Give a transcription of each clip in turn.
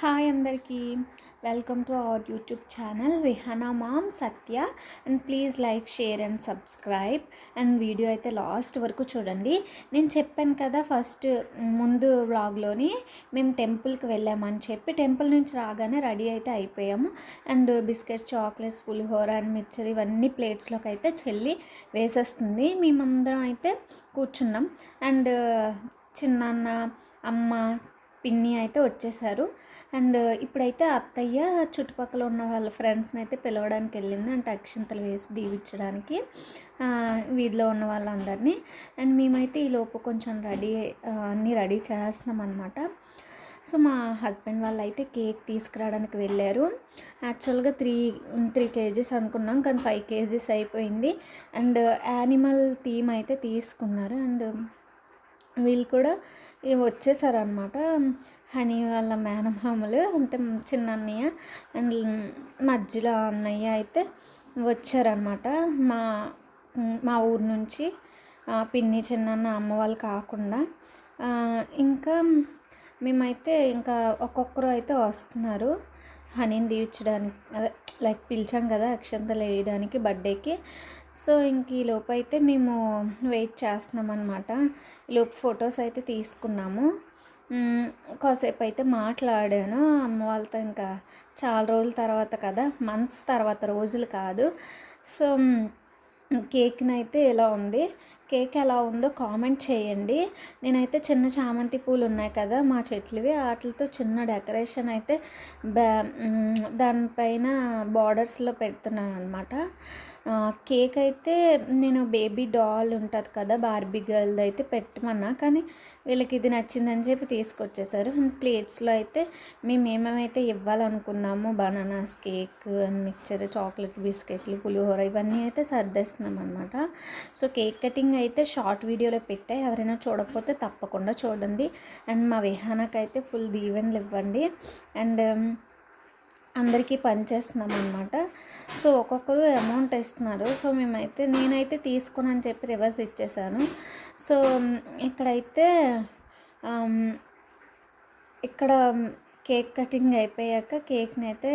Hi అందరికీ. Welcome to our YouTube channel Vihana mom Satya. And please like share and subscribe and video అయితే last వరకు చూడండి. నేను చెప్పాను కదా ఫస్ట్ ముందు వ్లాగ్లోని మేము టెంపుల్కి వెళ్ళామని చెప్పి టెంపుల్ నుంచి రాగానే రెడీ అయితే అయిపోయాము. And biscuits chocolates pulihora and mixture ఇవన్నీ ప్లేట్స్లోకి అయితే చెల్లి వేసేస్తుంది. మేమందరం అయితే కూర్చున్నాం. అండ్ చిన్నాన్న అమ్మ పిన్ని అయితే వచ్చేసారు. అండ్ ఇప్పుడైతే అత్తయ్య చుట్టుపక్కల ఉన్న వాళ్ళ ఫ్రెండ్స్ని అయితే పిలవడానికి వెళ్ళింది. అంటే అక్షింతలు వేసి దీవించడానికి వీధిలో ఉన్న వాళ్ళందరినీ. అండ్ మేమైతే ఈ లోపు కొంచెం రెడీ అన్నీ రెడీ చేస్తున్నాం అనమాట సో మా హస్బెండ్ వాళ్ళు అయితే కేక్ తీసుకురావడానికి వెళ్ళారు. యాక్చువల్గా త్రీ త్రీ కేజీస్ అనుకున్నాం కానీ ఫైవ్ కేజీస్ అయిపోయింది. అండ్ యానిమల్ థీమ్ అయితే తీసుకున్నారు. అండ్ వీళ్ళు కూడా వచ్చేసారనమాట హనీ వాళ్ళ మేనమామలు అంటే చిన్న అన్నయ్య అండ్ మధ్యలో అన్నయ్య అయితే వచ్చారనమాట మా మా ఊరు నుంచి పిన్ని చిన్న అమ్మ వాళ్ళు కాకుండా. ఇంకా మేమైతే ఇంకా ఒక్కొక్కరు అయితే వస్తున్నారు. హనీని తీర్చడానికి అదే లైక్ పిలిచాం కదా అక్షంతలు వేయడానికి బర్త్డేకి. సో ఇంక ఈ లోపు అయితే మేము వెయిట్ చేస్తున్నాం అనమాట లోపు ఫొటోస్ అయితే తీసుకున్నాము. కాసేపు అయితే మాట్లాడాను. అమ్మ వాళ్ళతో ఇంకా చాలా రోజుల తర్వాత కదా మంత్స్ తర్వాత రోజులు కాదు. సో కేక్ని అయితే ఎలా ఉంది? కేక్ ఎలా ఉందో కామెంట్ చేయండి. నేనైతే చిన్న చామంతి పూలు ఉన్నాయి కదా మా చెట్లువి వాటితో చిన్న డెకరేషన్ అయితే దానిపైన బార్డర్స్లో పెడుతున్నాను అనమాట కేక్ అయితే నేను బేబీ డాల్ ఉంటుంది కదా బార్బీ గర్ల్ది అయితే పెట్టమన్నా కానీ వీళ్ళకి ఇది నచ్చిందని చెప్పి తీసుకొచ్చేసారు. అండ్ ప్లేట్స్లో అయితే మేము ఏమేమైతే ఇవ్వాలనుకున్నామో bananas cake and mixture chocolate బిస్కెట్లు పులిహోర ఇవన్నీ అయితే సర్దేస్తున్నాం అనమాట సో కేక్ కటింగ్ అయితే షార్ట్ వీడియోలో పెట్టా ఎవరైనా చూడకపోతే తప్పకుండా చూడండి. అండ్ మా విహానాకైతే ఫుల్ దీవెనలు ఇవ్వండి. అండ్ అందరికీ పనిచేస్తున్నాం అనమాట సో ఒక్కొక్కరు అమౌంట్ ఇస్తున్నారు. సో మేమైతే నేనైతే తీసుకుని చెప్పి రివర్స్ ఇచ్చేసాను. సో ఇక్కడైతే ఇక్కడ కేక్ కటింగ్ అయిపోయాక కేక్ని అయితే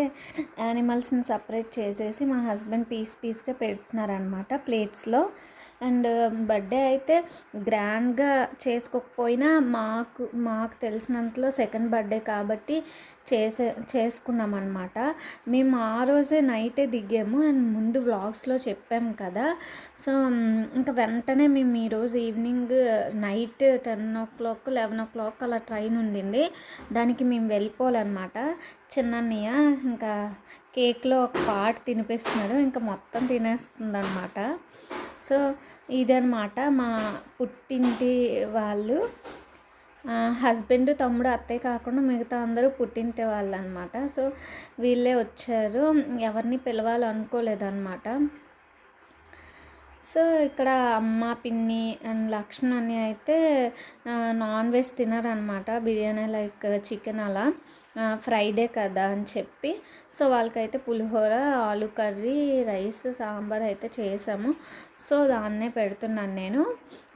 యానిమల్స్ని సపరేట్ చేసేసి మా హస్బెండ్ పీస్ పీస్గా పెడుతున్నారనమాట ప్లేట్స్లో అండ్ బర్త్డే అయితే గ్రాండ్గా చేసుకోకపోయినా మాకు మాకు తెలిసినంతలో సెకండ్ బర్త్డే కాబట్టి చేసే చేసుకున్నాం అనమాట మేము ఆ రోజే నైటే దిగాము అండ్ ముందు వ్లాగ్స్లో చెప్పాము కదా. సో ఇంకా వెంటనే మేము ఈరోజు evening night ten o'clock eleven o'clock అలా ట్రైన్ ఉండింది. దానికి మేము వెళ్ళిపోవాలన్నమాట. చిన్నన్నయ్య ఇంకా కేక్లో ఒక పార్ట్ తినిపిస్తున్నాడు. ఇంకా మొత్తం తినేస్తుంది అనమాట సో ఇదనమాట మా పుట్టింటి వాళ్ళు హస్బెండ్ తమ్ముడు అత్తయ్య కాకుండా మిగతా అందరూ పుట్టింటి వాళ్ళు అనమాట సో వీళ్ళే వచ్చారు. ఎవరిని పిలవాలనుకోలేదన్నమాట. సో ఇక్కడ అమ్మ పిన్ని అండ్ లక్ష్మణ్ అని అయితే నాన్ వెజ్ తినారనమాట బిర్యానీ లైక్ చికెన్ అలా. ఫ్రైడే కదా అని చెప్పి. సో వాళ్ళకైతే పులిహోర ఆలు కర్రీ రైస్ సాంబార్ అయితే చేసాము. సో దాన్నే పెడుతున్నాను నేను.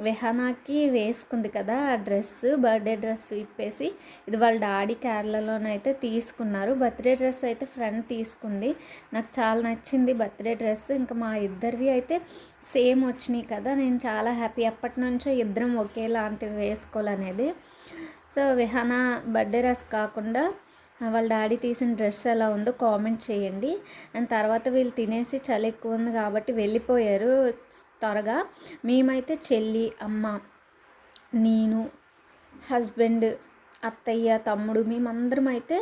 విహానాకి వేసుకుంది కదా ఆ డ్రెస్ బర్త్డే డ్రెస్ ఇప్పేసి ఇది వాళ్ళ డాడీ కేరళలోనైతే తీసుకున్నారు. బర్త్డే డ్రెస్ అయితే ఫ్రెండ్ తీసుకుంది. నాకు చాలా నచ్చింది బర్త్డే డ్రెస్. ఇంకా మా ఇద్దరివి అయితే సేమ్ వచ్చినాయి కదా. నేను చాలా హ్యాపీ. ఎప్పటి నుంచో ఇద్దరం ఒకేలాంటివి వేసుకోవాలనేది. సో విహానా బర్త్డే డ్రెస్ కాకుండా వాళ్ళ డాడీ తీసిన డ్రెస్ ఎలా ఉందో కామెంట్ చేయండి. అండ్ తర్వాత వీళ్ళు తినేసి చలి ఎక్కువ ఉంది కాబట్టి వెళ్ళిపోయారు త్వరగా. మేమైతే చెల్లి అమ్మ నేను హస్బెండ్ అత్తయ్య తమ్ముడు మేమందరం అయితే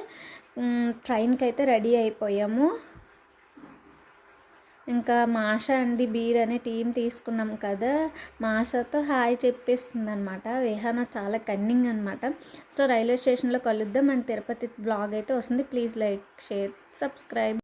ట్రైన్కి అయితే రెడీ అయిపోయాము. ఇంకా మాష అండి బీర్ అనే టీం తీసుకున్నాం కదా. మాషతో హాయ్ చెప్పేస్తుంది అనమాట విహాన చాలా కన్నింగ్ అనమాట సో రైల్వే స్టేషన్లో కలుద్దాం అండ్ తిరుపతి బ్లాగ్ అయితే వస్తుంది. Please like share subscribe.